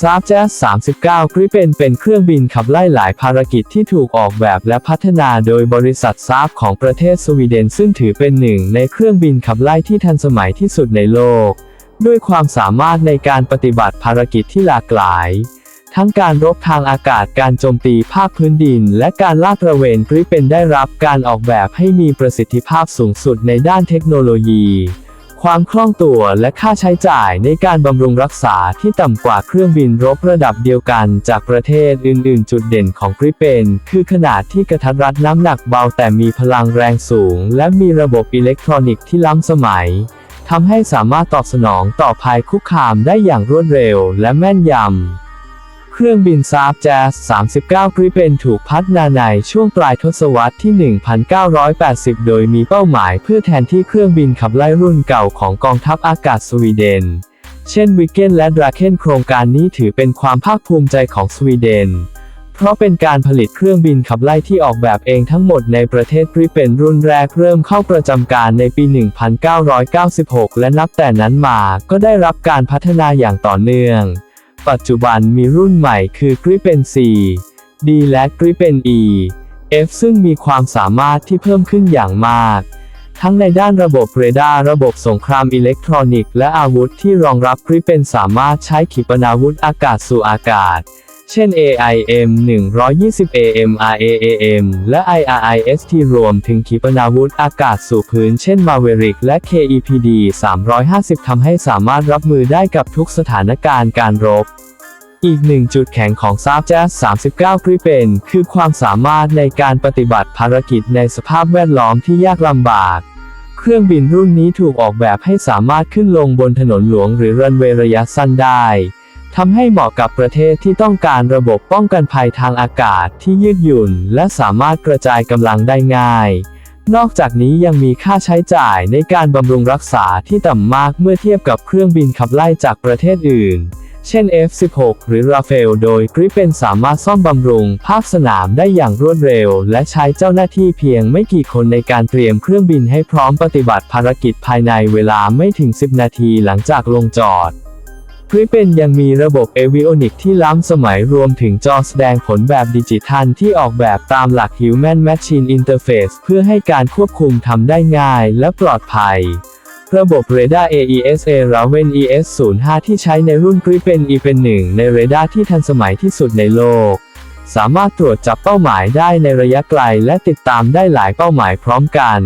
ซาบแจ๊ส39กริเป็นเป็นเครื่องบินขับไล่หลายภารกิจที่ถูกออกแบบและพัฒนาโดยบริษัทซาบของประเทศสวีเดนซึ่งถือเป็นหนึ่งในเครื่องบินขับไล่ที่ทันสมัยที่สุดในโลก ด้วยความสามารถในการปฏิบัติภารกิจที่หลากหลาย ทั้งการรบทางอากาศการโจมตีภาคพื้นดิน และการลาดตระเวนกริเป็นได้รับการออกแบบให้มีประสิทธิภาพสูงสุดในด้านเทคโนโลยี ความคล่องตัวและค่าใช้จ่ายในการบำรุงรักษาที่ต่ำกว่าเครื่องบินรบระดับเดียวกันจากประเทศอื่น ๆ จุดเด่นของกริเปนคือขนาดที่กระทัดรัดน้ำหนักเบาแต่มีพลังแรงสูง และมีระบบอิเล็กทรอนิกส์ที่ล้ำสมัยทำให้สามารถตอบสนองต่อภัยคุกคามได้อย่างรวดเร็วและแม่นยำ เครื่องบินซาบแจส39กริเป็นถูกพัฒนาในช่วงปลายทศวรรษที่ 1980 โดยมีเป้าหมายเพื่อแทนที่เครื่องบินขับไล่รุ่นเก่าของกองทัพอากาศสวีเดน เช่นวิกเกนและดราเคนโครงการนี้ถือเป็นความภาคภูมิใจของสวีเดน เพราะเป็นการผลิตเครื่องบินขับไล่ที่ออกแบบเองทั้งหมดในประเทศกริเป็นรุ่นแรกเริ่มเข้าประจำการในปี 1996 และนับแต่นั้นมาก็ได้รับการพัฒนาอย่างต่อเนื่อง ปัจจุบันมีรุ่นใหม่คือกริเป็น C D และกริเป็น E F ซึ่งมีความสามารถที่เพิ่มขึ้นอย่างมาก ทั้งในด้านระบบเรดาร์ระบบสงครามอิเล็กทรอนิกส์และอาวุธที่รองรับกริเป็นสามารถใช้ขีปนาวุธอากาศสู่อากาศ เช่น AIM 120 AM RAAM และ IRIST รวมถึงขีปนาวุธอากาศสู่พื้นเช่น Maverick และ KEPD 350 ทำให้สามารถรับมือได้กับทุกสถานการณ์การรบอีกหนึ่งจุดแข็งของซาบแจ๊ส39กริเป็น คือความสามารถในการปฏิบัติภารกิจในสภาพแวดล้อมที่ยากลำบาก เครื่องบินรุ่นนี้ถูกออกแบบให้สามารถขึ้นลงบนถนนหลวงหรือรันเวย์ระยะสั้นได้ ทำให้เหมาะกับประเทศที่ต้องการระบบป้องกันภัยทางอากาศที่ยืดหยุ่น และสามารถกระจายกำลังได้ง่าย นอกจากนี้ยังมีค่าใช้จ่ายในการบำรุงรักษาที่ต่ำมากเมื่อเทียบกับเครื่องบินขับไล่จากประเทศอื่น เช่น F-16 หรือราเฟลโดยกริเป็นสามารถซ่อมบำรุงภาคสนามได้อย่างรวดเร็ว และใช้เจ้าหน้าที่เพียงไม่กี่คนในการเตรียมเครื่องบินให้พร้อมปฏิบัติภารกิจภายในเวลาไม่ถึง 10 นาทีหลังจากลงจอด กริเป็นยังมีระบบเอวิโอนิกที่ล้ำสมัยรวมถึงจอแสดงผลแบบดิจิทัลที่ออกแบบตามหลัก Human Machine Interface เพื่อให้การควบคุมทำได้ง่ายและปลอดภัยระบบเรดาร์ AESA Raven ES05 ที่ใช้ในรุ่นกริเป็น E เป็นหนึ่งในเรดาร์ที่ทันสมัยที่สุดในโลก สามารถตรวจจับเป้าหมายได้ในระยะไกลและติดตามได้หลายเป้าหมายพร้อมกัน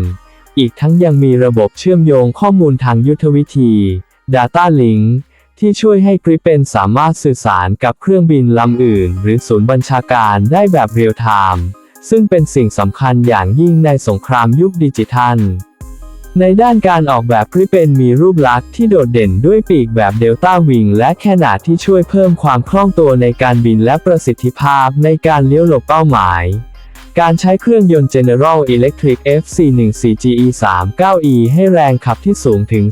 อีกทั้งยังมีระบบเชื่อมโยงข้อมูลทางยุทธวิธี Data Link ที่ช่วยให้กริเป็นสามารถสื่อสารกับเครื่องบินลำอื่น หรือศูนย์บัญชาการได้แบบเรียลไทม์ซึ่งเป็นสิ่งสำคัญอย่างยิ่งในสงครามยุคดิจิทัล ในด้านการออกแบบกริเป็นมีรูปลักษณ์ที่โดดเด่นด้วยปีกแบบเดลต้าวิงและขนาดที่ช่วยเพิ่มความคล่องตัวในการบินและประสิทธิภาพในการเลี้ยวหลบเป้าหมาย การใช้เครื่องยนต์ General Electric FC14GE39E ให้แรงขับที่สูงถึง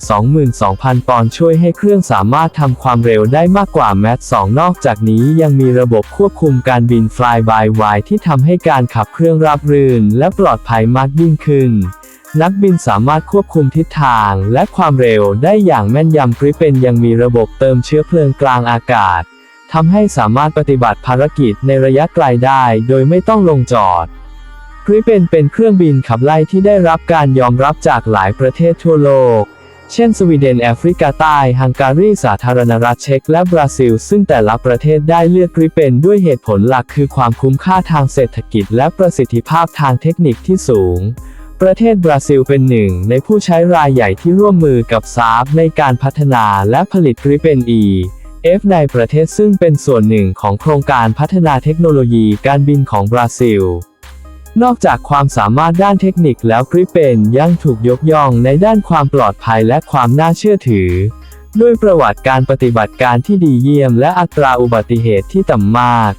22,000 ปอนด์ช่วยให้เครื่องสามารถทำความเร็วได้มากกว่าแมท2นอกจากนี้ยังมีระบบควบคุมการบิน Fly by Wire ที่ทำให้การขับเครื่องราบรื่น และปลอดภัยมากยิ่งขึ้นนักบินสามารถควบคุมทิศทางและความเร็วได้อย่างแม่นยำกริเป็นยังมีระบบเติมเชื้อเพลิงกลางอากาศ ทำให้สามารถปฏิบัติภารกิจในระยะไกลได้โดยไม่ต้องลงจอดกริเป็นเป็นเครื่องบินขับไล่ที่ได้รับการยอมรับจากหลายประเทศทั่วโลก เช่น สวีเดนแอฟริกาใต้ฮังการีสาธารณรัฐเช็กและบราซิล ซึ่งแต่ละประเทศได้เลือกกริเป็นด้วยเหตุผลหลักคือความคุ้มค่าทางเศรษฐกิจและประสิทธิภาพทางเทคนิคที่สูงประเทศบราซิลเป็นหนึ่งในผู้ใช้รายใหญ่ที่ร่วมมือกับซาบในการพัฒนาและผลิตกริเป็น E F ในประเทศซึ่งเป็นส่วนหนึ่งของโครงการพัฒนาเทคโนโลยีการบินของบราซิล นอกจากความสามารถด้านเทคนิคแล้วกริเป็นยังถูกยกย่องในด้านความปลอดภัยและความน่าเชื่อถือ ด้วยประวัติการปฏิบัติการที่ดีเยี่ยมและอัตราอุบัติเหตุที่ต่ำมาก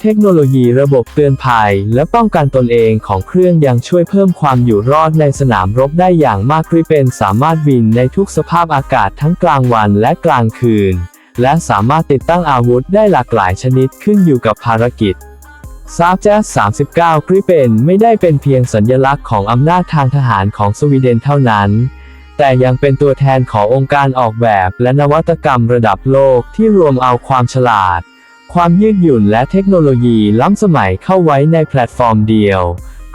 เทคโนโลยีระบบเตือนภัยและป้องกันตนเองของเครื่องยังช่วยเพิ่มความอยู่รอดในสนามรบได้อย่างมากกริเป็นสามารถบินในทุกสภาพอากาศทั้งกลางวันและกลางคืน และสามารถติดตั้งอาวุธได้หลากหลายชนิดขึ้นอยู่กับภารกิจซาบแจ๊ส39กริเปนไม่ได้เป็นเพียงสัญลักษณ์ของอำนาจทางทหารของสวีเดนเท่านั้น แต่ยังเป็นตัวแทนขององค์การออกแบบและนวัตกรรมระดับโลกที่รวมเอาความฉลาด ความยืดหยุ่นและเทคโนโลยีล้ำสมัยเข้าไว้ในแพลตฟอร์มเดียว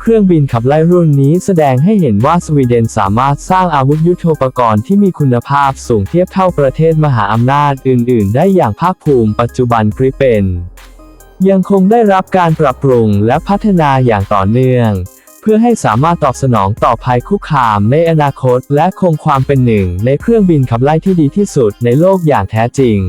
เครื่องบินขับไล่รุ่นนี้แสดงให้เห็นว่าสวีเดนสามารถสร้างอาวุธยุโทโธปกรณ์ที่มีคุณภาพสูงเทียบเท่าประเทศมหาอำนาจอื่น ๆ ได้อย่างภาคภูมิปัจจุบันกริเปนยังคงได้รับการปรับปรุงและพัฒนาอย่างต่อเนื่อง เพื่อให้สามารถตอบสนองต่อภัยคุกคามในอนาคต และคงความเป็นหนึ่ง ในเครื่องบินขับไล่ที่ดีที่สุดในโลกอย่างแท้จริง